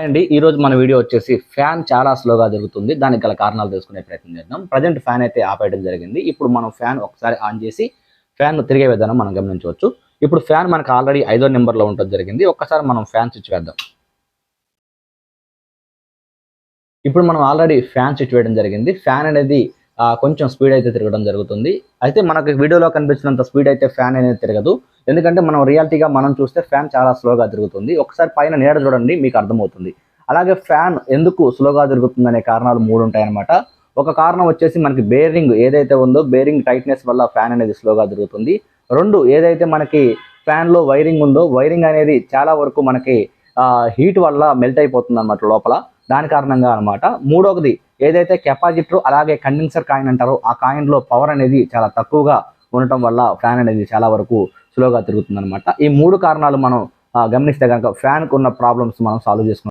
అండి ఈ రోజు మన వీడియో వచ్చేసి ఫ్యాన్ చాలా స్లోగా జరుగుతుంది. దానికి గల కారణాలు తెలుసుకునే ప్రయత్నం చేద్దాం. ప్రజెంట్ ఫ్యాన్ అయితే ఆపేయడం జరిగింది. ఇప్పుడు మనం ఫ్యాన్ ఒకసారి ఆన్ చేసి ఫ్యాన్ తిరిగే విధానం మనం గమనించవచ్చు. ఇప్పుడు ఫ్యాన్ మనకు ఆల్రెడీ ఐదో నెంబర్లో ఉండడం జరిగింది. ఒక్కసారి మనం ఫ్యాన్ స్విచ్ వేద్దాం. ఇప్పుడు మనం ఆల్రెడీ ఫ్యాన్ స్విచ్ వేయడం జరిగింది. ఫ్యాన్ అనేది కొంచెం స్పీడ్ అయితే తిరగడం జరుగుతుంది. అయితే మనకు వీడియోలో కనిపించినంత స్పీడ్ అయితే ఫ్యాన్ అనేది తిరగదు. ఎందుకంటే మనం రియాలిటీగా మనం చూస్తే ఫ్యాన్ చాలా స్లోగా తిరుగుతుంది. ఒకసారి పైన నీడ చూడండి మీకు అర్థమవుతుంది. అలాగే ఫ్యాన్ ఎందుకు స్లోగా తిరుగుతుంది అనే కారణాలు మూడు ఉంటాయన్నమాట. ఒక కారణం వచ్చేసి మనకి బేరింగ్ ఏదైతే ఉందో బేరింగ్ టైట్నెస్ వల్ల ఫ్యాన్ అనేది స్లోగా తిరుగుతుంది. రెండు ఏదైతే మనకి ఫ్యాన్లో వైరింగ్ ఉందో వైరింగ్ అనేది చాలా వరకు మనకి హీట్ వల్ల మెల్ట్ అయిపోతుంది అన్నమాట లోపల. దాని కారణంగా అనమాట మూడవది ఏదైతే కెపాసిటర్ అలాగే కండెన్సర్ కాయిన్ అంటారో ఆ కాయిన్లో పవర్ అనేది చాలా తక్కువగా ఉండటం వల్ల ఫ్యాన్ అనేది చాలా వరకు స్లోగా తిరుగుతుందనమాట ఈ మూడు కారణాలు మనం ఆ, గమనిస్తే కనుక ఫ్యాన్కు ఉన్న ప్రాబ్లమ్స్ మనం సాల్వ్ చేసుకున్నాం.